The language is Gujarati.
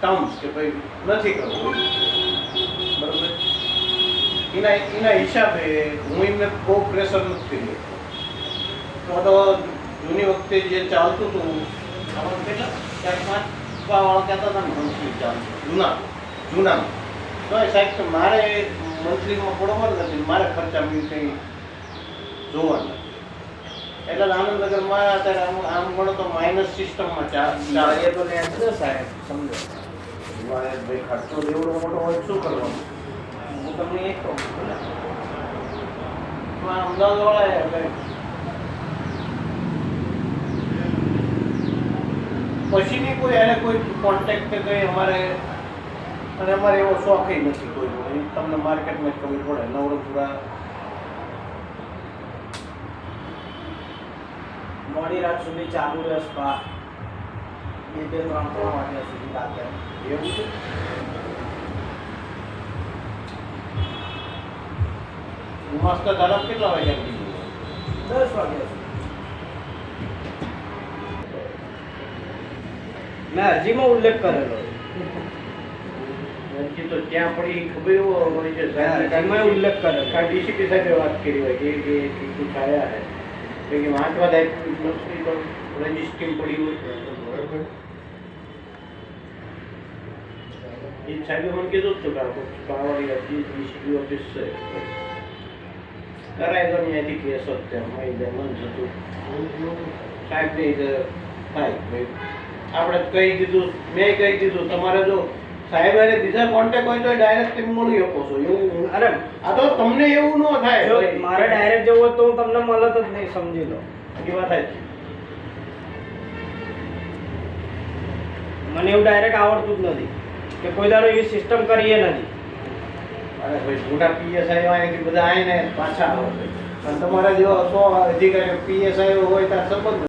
ટર્મ્સ કે ભાઈ નથી કરવું. બરોબર? એના એના હિસાબે હું એમને બહુ પ્રેશર નથી શકતો તો જૂની વખતે જે ચાલતું હતું આપણે કેટલા ચાર પાંચ વાળા કહેતા હતા ને મંથલી ચાલતું જૂના જૂના. તો એ સાહેબ મારે મંથલીમાં પડવાનું નથી મારે ખર્ચા બી કંઈ જોવા નથી. એટલે આનંદનગરમાં અત્યારે આમ આમ ગણો તો માઇનસ સિસ્ટમમાં એ તો સાહેબ, સમજો. ભાઈ ખર્ચો એવડો મોટો હોય શું કરવાનું હું તમને એક કહું છું ને. તો આ અમદાવાદવાળાએ કોઈ એને કોઈ કોન્ટેક્ટ કે કંઈ અમારે, અને અમારે એવો શોખ નથી કોઈ. તમને માર્કેટમાં જ ખબર પડે, નવરંગપુરા મોડી રાત સુધી ચાલુ રહે સ્પા બે બે ત્રણ ત્રણ વાગ્યા સુધી એવું છે માસ્ટર દાદા કેટલા વાગ્યા દસ વાગે મેં અરજીમાં ઉલ્લેખ કરેલો અરજી તો ત્યાં પડી ખબર એવો હોય છે અરજીમાં ઉલ્લેખ કરેલો કારણ ડીસીપી સાથે વાત કરી હોય કે કે કુછ આયા હે કે વાંચવા લાયક રજિસ્ટ્રી પડી હોય. तो रजिस्ट्री पड़ी हुई એ સાહેબે મને કીધું જ હતું કે આપણે કાળવાળી અરજી ડીસીપી ઓફિસ છે કરાય તો ત્યાંથી કેસ જ ત્યાં મળી જાય મન થતું સાહેબ ને થાય ભાઈ આપણે કહી દીધું મેં કહી દીધું તમારે જો સાહેબ હારે બીજા કોન્ટેક્ટ હોય તો ડાયરેક્ટ તમે મળી શકો છો એવું અરે આ તો તમને એવું ન થાય જો ભાઈ. મારે ડાયરેક્ટ જવું હોય તો હું તમને મળત જ નહીં સમજી લો એ વાત જ છે. મને એવું ડાયરેક્ટ આવડતું જ નથી કે કોઈ દાડો એવી સિસ્ટમ કરીએ નથી. અરે ભાઈ મોટા પીએસઆઈ અહીંથી બધા આવીને પાછા આવે પણ અને તમારા જેવા સો અધિકારીઓ પીએસઆઈ હોય ત્યાં સંબંધ